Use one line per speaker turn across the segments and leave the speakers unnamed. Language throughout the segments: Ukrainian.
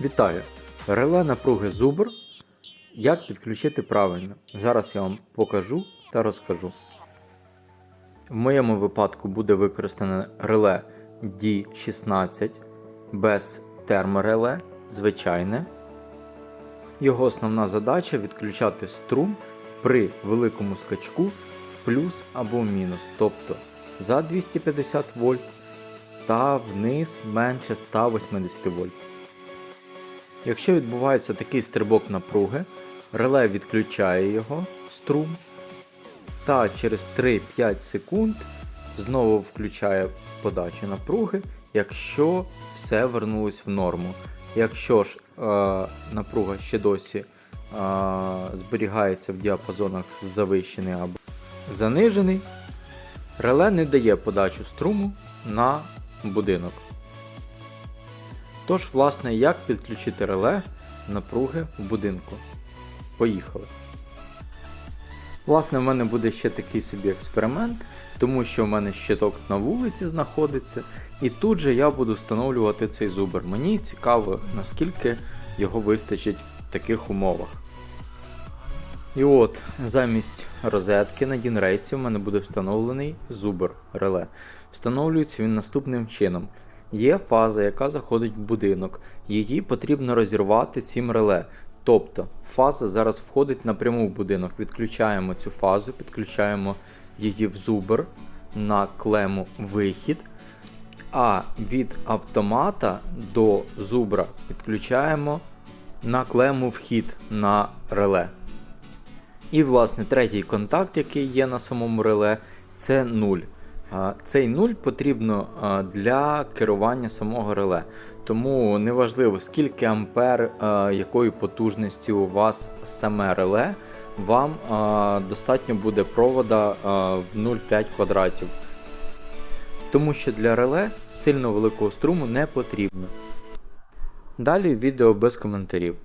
Вітаю! Реле напруги Зубр. Як підключити правильно? Зараз я вам покажу та розкажу. В моєму випадку буде використане реле D16 без термореле, звичайне. Його основна задача відключати струм при великому скачку в плюс або в мінус, тобто за 250 вольт та вниз менше 180 вольт. Якщо відбувається такий стрибок напруги, реле відключає його струм та через 3-5 секунд знову включає подачу напруги, якщо все вернулось в норму. Якщо ж е, напруга ще досі е, зберігається в діапазонах завищений або занижений, реле не дає подачу струму на будинок. Тож, власне, як підключити реле напруги в будинку? Поїхали. Власне, в мене буде ще такий собі експеримент, тому що в мене щиток на вулиці знаходиться, і тут же я буду встановлювати цей зубр. Мені цікаво, наскільки його вистачить в таких умовах. І от, замість розетки на Дінрейці в мене буде встановлений зубр реле. Встановлюється він наступним чином. Є фаза, яка заходить в будинок. Її потрібно розірвати цим реле. Тобто фаза зараз входить напряму в будинок. Відключаємо цю фазу, підключаємо її в зубр на клему вихід. А від автомата до зубра підключаємо на клему вхід на реле. І, власне, третій контакт, який є на самому реле, це 0. Цей 0 потрібно для керування самого реле. Тому неважливо, скільки ампер, якої потужності у вас саме реле, вам достатньо буде провода в 0,5 квадратів. Тому що для реле сильно великого струму не потрібно. Далі відео без коментарів.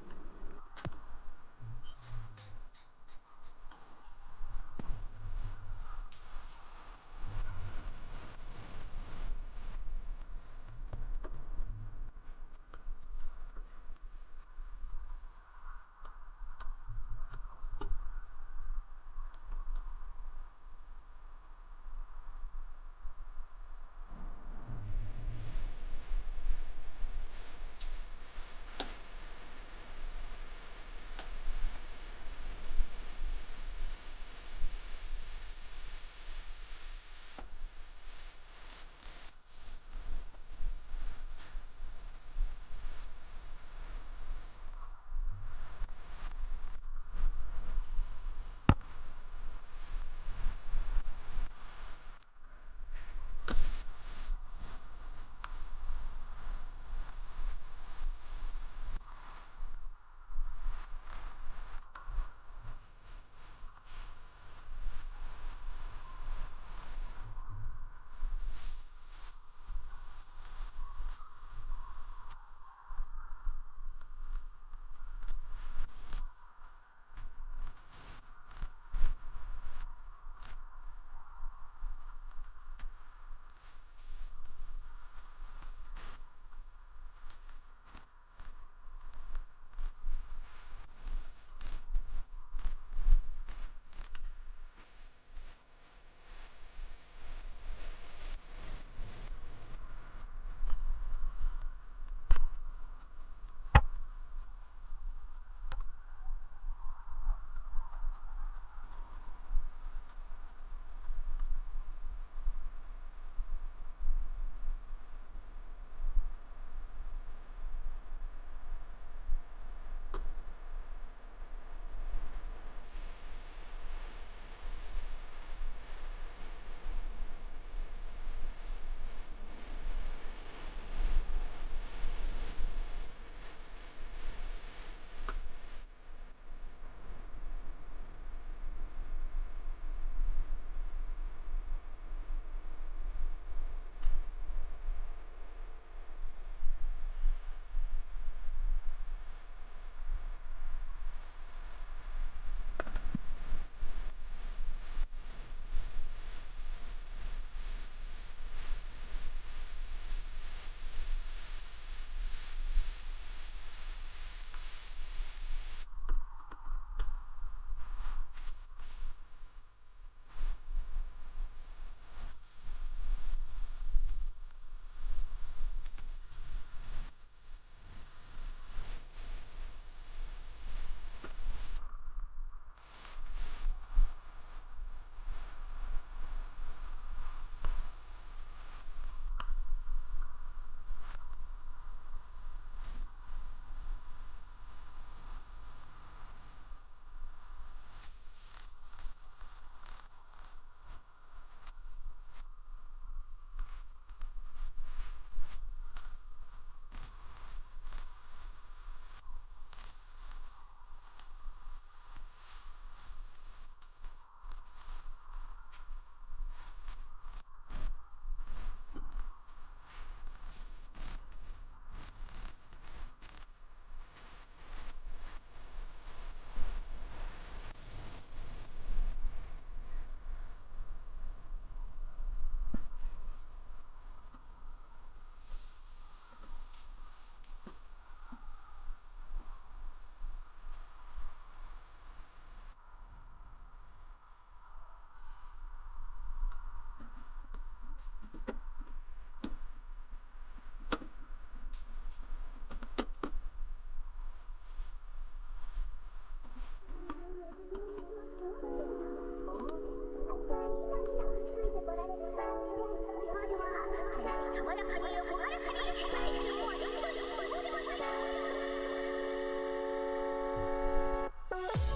you